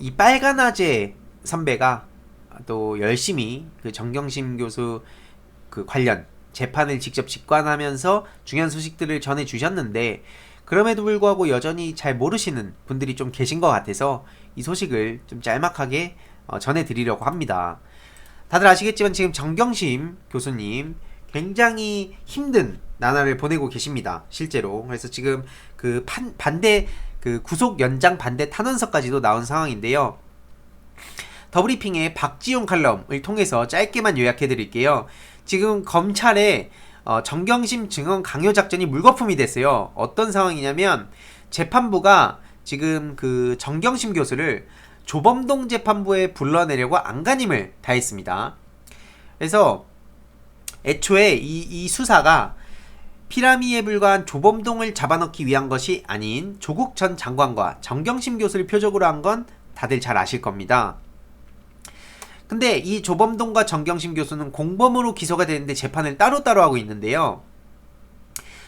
이 빨간아재 선배가 또 열심히 그 정경심 교수 그 관련 재판을 직접 직관하면서 중요한 소식들을 전해 주셨는데 그럼에도 불구하고 여전히 잘 모르시는 분들이 좀 계신 것 같아서 이 소식을 좀 짤막하게 어, 전해드리려고 합니다. 다들 아시겠지만 지금 정경심 교수님 굉장히 힘든 나날을 보내고 계십니다. 실제로. 그래서 지금 그 판, 반대 그 구속 연장 반대 탄원서까지도 나온 상황인데요. 더브리핑의 박지용 칼럼을 통해서 짧게만 요약해 드릴게요. 지금 검찰의 어, 정경심 증언 강요 작전이 물거품이 됐어요. 어떤 상황이냐면 재판부가 지금 그 정경심 교수를 조범동 재판부에 불러내려고 안간힘을 다했습니다. 그래서 애초에 이, 이 수사가 피라미에 불과한 조범동을 잡아넣기 위한 것이 아닌 조국 전 장관과 정경심 교수를 표적으로 한 건 다들 잘 아실 겁니다. 근데 이 조범동과 정경심 교수는 공범으로 기소가 되는데 재판을 따로따로 하고 있는데요.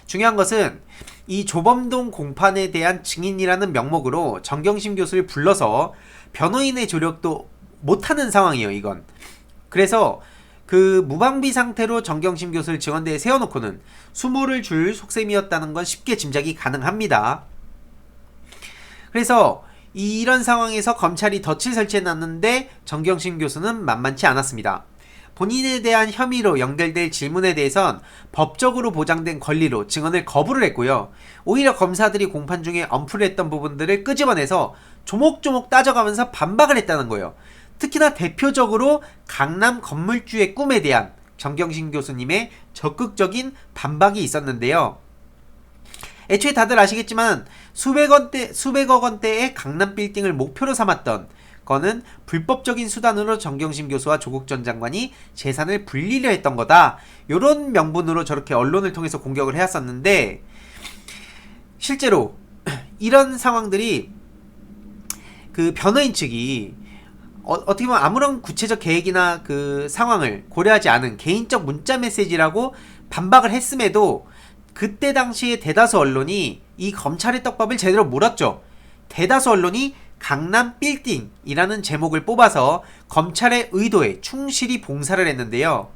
중요한 것은 이 조범동 공판에 대한 증인이라는 명목으로 정경심 교수를 불러서 변호인의 조력도 못하는 상황이에요, 이건. 그래서 그 무방비 상태로 정경심 교수를 증언대에 세워놓고는 수모를 줄 속셈이었다는 건 쉽게 짐작이 가능합니다. 그래서 이런 상황에서 검찰이 덫을 설치해놨는데 정경심 교수는 만만치 않았습니다. 본인에 대한 혐의로 연결될 질문에 대해선 법적으로 보장된 권리로 증언을 거부를 했고요. 오히려 검사들이 공판 중에 언플을 했던 부분들을 끄집어내서 조목조목 따져가면서 반박을 했다는 거예요. 특히나 대표적으로 강남 건물주의 꿈에 대한 정경심 교수님의 적극적인 반박이 있었는데요. 애초에 다들 아시겠지만 수백 원대 수백억 원대의 강남 빌딩을 목표로 삼았던 거는 불법적인 수단으로 정경심 교수와 조국 전 장관이 재산을 불리려 했던 거다. 요런 명분으로 저렇게 언론을 통해서 공격을 해왔었는데 실제로 이런 상황들이 그 변호인 측이 어, 어떻게 보면 아무런 구체적 계획이나 그 상황을 고려하지 않은 개인적 문자 메시지라고 반박을 했음에도 그때 당시에 대다수 언론이 이 검찰의 떡밥을 제대로 물었죠. 대다수 언론이 강남 빌딩이라는 제목을 뽑아서 검찰의 의도에 충실히 봉사를 했는데요.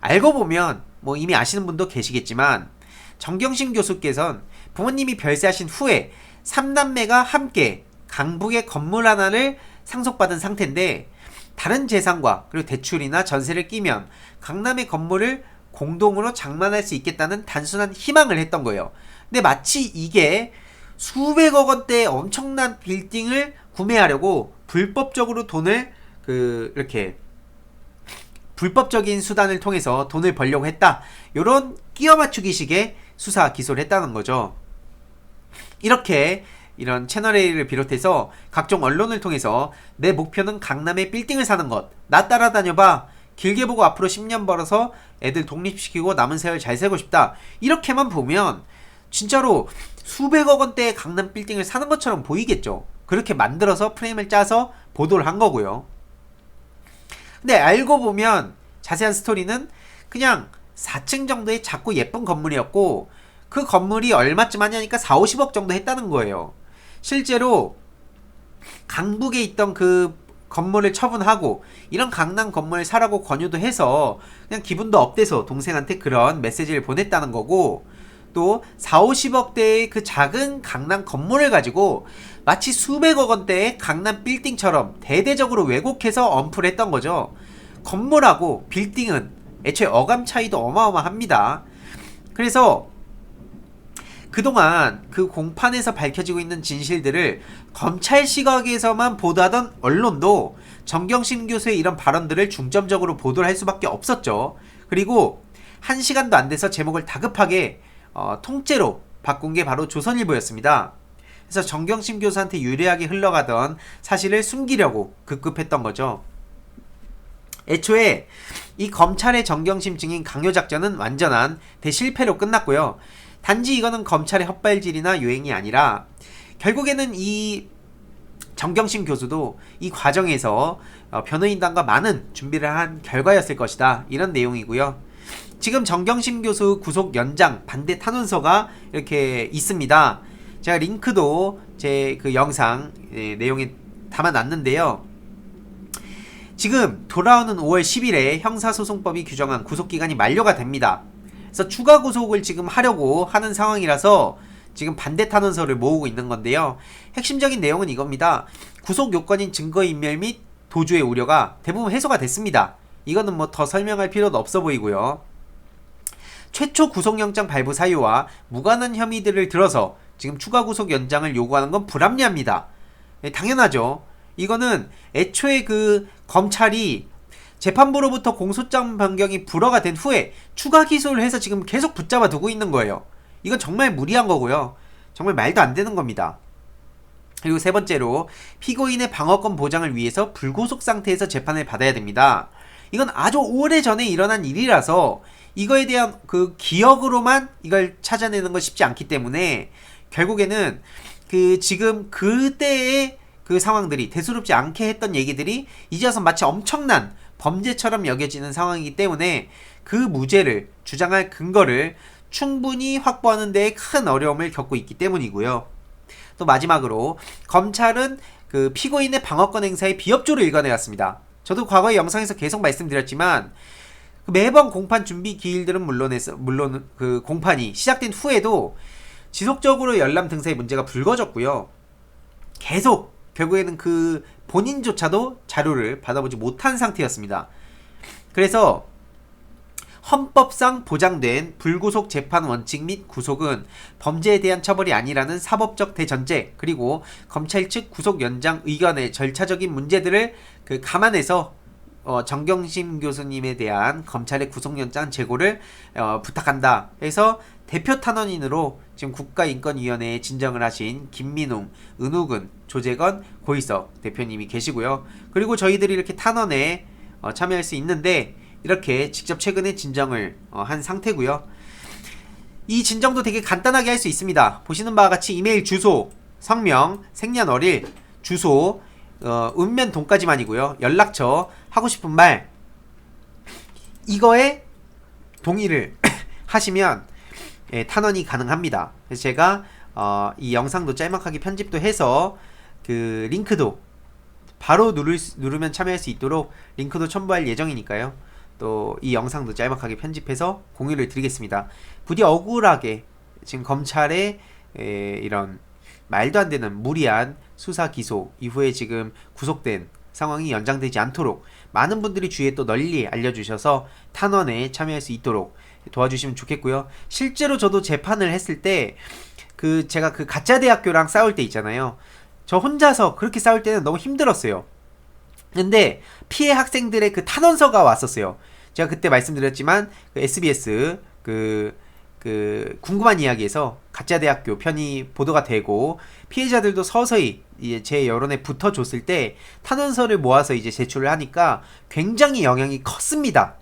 알고 보면 뭐 이미 아시는 분도 계시겠지만 정경심 교수께서는 부모님이 별세하신 후에 3남매가 함께 강북의 건물 하나를 상속받은 상태인데 다른 재산과 그리고 대출이나 전세를 끼면 강남의 건물을 공동으로 장만할 수 있겠다는 단순한 희망을 했던 거예요. 근데 마치 이게 수백억 원대의 엄청난 빌딩을 구매하려고 불법적으로 돈을 그 이렇게 불법적인 수단을 통해서 돈을 벌려고 했다. 요런 끼워 맞추기식의 수사 기소를 했다는 거죠. 이렇게 이런 채널A를 비롯해서 각종 언론을 통해서 내 목표는 강남에 빌딩을 사는 것. 나 따라다녀봐. 길게 보고 앞으로 10년 벌어서 애들 독립시키고 남은 세월 잘 살고 싶다. 이렇게만 보면 진짜로 수백억 원대의 강남 빌딩을 사는 것처럼 보이겠죠. 그렇게 만들어서 프레임을 짜서 보도를 한 거고요. 근데 알고 보면 자세한 스토리는 그냥 4층 정도의 작고 예쁜 건물이었고 그 건물이 얼마쯤 하냐니까 4, 50억 정도 했다는 거예요. 실제로 강북에 있던 그 건물을 처분하고 이런 강남 건물을 사라고 권유도 해서 그냥 기분도 업돼서 동생한테 그런 메시지를 보냈다는 거고 또 4, 50억대의 그 작은 강남 건물을 가지고 마치 수백억 원대의 강남 빌딩처럼 대대적으로 왜곡해서 언플 했던 거죠. 건물하고 빌딩은 애초에 어감 차이도 어마어마합니다. 그래서 그동안 그 공판에서 밝혀지고 있는 진실들을 검찰 시각에서만 보도하던 언론도 정경심 교수의 이런 발언들을 중점적으로 보도를 할 수밖에 없었죠. 그리고 한 시간도 안 돼서 제목을 다급하게 어, 통째로 바꾼 게 바로 조선일보였습니다. 그래서 정경심 교수한테 유리하게 흘러가던 사실을 숨기려고 급급했던 거죠. 애초에 이 검찰의 정경심 증인 강요 작전은 완전한 대실패로 끝났고요. 단지 이거는 검찰의 헛발질이나 유행이 아니라 결국에는 이 정경심 교수도 이 과정에서 어, 변호인단과 많은 준비를 한 결과였을 것이다. 이런 내용이고요. 지금 정경심 교수 구속 연장 반대 탄원서가 이렇게 있습니다. 제가 링크도 제 그 영상 예, 내용에 담아놨는데요. 지금 돌아오는 5월 10일에 형사소송법이 규정한 구속기간이 만료가 됩니다. 그래서 추가 구속을 지금 하려고 하는 상황이라서 지금 반대 탄원서를 모으고 있는 건데요. 핵심적인 내용은 이겁니다. 구속 요건인 증거인멸 및 도주의 우려가 대부분 해소가 됐습니다. 이거는 뭐 더 설명할 필요도 없어 보이고요. 최초 구속영장 발부 사유와 무관한 혐의들을 들어서 지금 추가 구속 연장을 요구하는 건 불합리합니다. 예, 당연하죠. 이거는 애초에 그 검찰이 재판부로부터 공소장 변경이 불허가 된 후에 추가 기소를 해서 지금 계속 붙잡아 두고 있는 거예요. 이건 정말 무리한 거고요. 정말 말도 안 되는 겁니다. 그리고 세 번째로 피고인의 방어권 보장을 위해서 불구속 상태에서 재판을 받아야 됩니다. 이건 아주 오래 전에 일어난 일이라서 이거에 대한 그 기억으로만 이걸 찾아내는 건 쉽지 않기 때문에 결국에는 그 지금 그때의 그 상황들이 대수롭지 않게 했던 얘기들이 이제 와서 마치 엄청난 범죄처럼 여겨지는 상황이기 때문에 그 무죄를 주장할 근거를 충분히 확보하는 데에 큰 어려움을 겪고 있기 때문이고요. 또 마지막으로 검찰은 그 피고인의 방어권 행사의 비협조를 일관해왔습니다. 저도 과거의 영상에서 계속 말씀드렸지만 그 매번 공판 준비 기일들은 물론에서 물론 그 공판이 시작된 후에도 지속적으로 열람 등사의 문제가 불거졌고요. 계속 결국에는 그 본인조차도 자료를 받아보지 못한 상태였습니다. 그래서 헌법상 보장된 불구속 재판 원칙 및 구속은 범죄에 대한 처벌이 아니라는 사법적 대전제 그리고 검찰 측 구속 연장 의견의 절차적인 문제들을 그 감안해서 어, 정경심 교수님에 대한 검찰의 구속 연장 제고를 어, 부탁한다 해서 대표 탄원인으로 지금 국가인권위원회에 진정을 하신 김민웅, 은우근, 조재건, 고희석 대표님이 계시고요. 그리고 저희들이 이렇게 탄원에 어, 참여할 수 있는데 이렇게 직접 최근에 진정을 어, 한 상태고요. 이 진정도 되게 간단하게 할 수 있습니다. 보시는 바와 같이 이메일 주소, 성명, 생년월일, 주소, 어, 음면 돈까지만이고요. 연락처, 하고 싶은 말 이거에 동의를 하시면 예, 탄원이 가능합니다. 그래서 제가 어, 이 영상도 짤막하게 편집도 해서 그 링크도 바로 누를, 수- 누르면 참여할 수 있도록 링크도 첨부할 예정이니까요. 또 이 영상도 짤막하게 편집해서 공유를 드리겠습니다. 부디 억울하게 지금 검찰의 에, 이런 말도 안 되는 무리한 수사 기소 이후에 지금 구속된 상황이 연장되지 않도록 많은 분들이 주위에 또 널리 알려주셔서 탄원에 참여할 수 있도록 도와주시면 좋겠고요. 실제로 저도 재판을 했을 때 그 제가 그 가짜 대학교랑 싸울 때 있잖아요. 저 혼자서 그렇게 싸울 때는 너무 힘들었어요. 근데 피해 학생들의 그 탄원서가 왔었어요. 제가 그때 말씀드렸지만 그 SBS 그, 그 궁금한 이야기에서 가짜 대학교 편이 보도가 되고 피해자들도 서서히 이제 제 여론에 붙어줬을 때 탄원서를 모아서 이제 제출을 하니까 굉장히 영향이 컸습니다.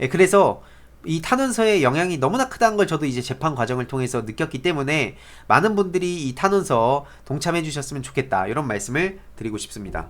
예, 그래서 이 탄원서의 영향이 너무나 크다는 걸 저도 이제 재판 과정을 통해서 느꼈기 때문에 많은 분들이 이 탄원서 동참해 주셨으면 좋겠다 이런 말씀을 드리고 싶습니다.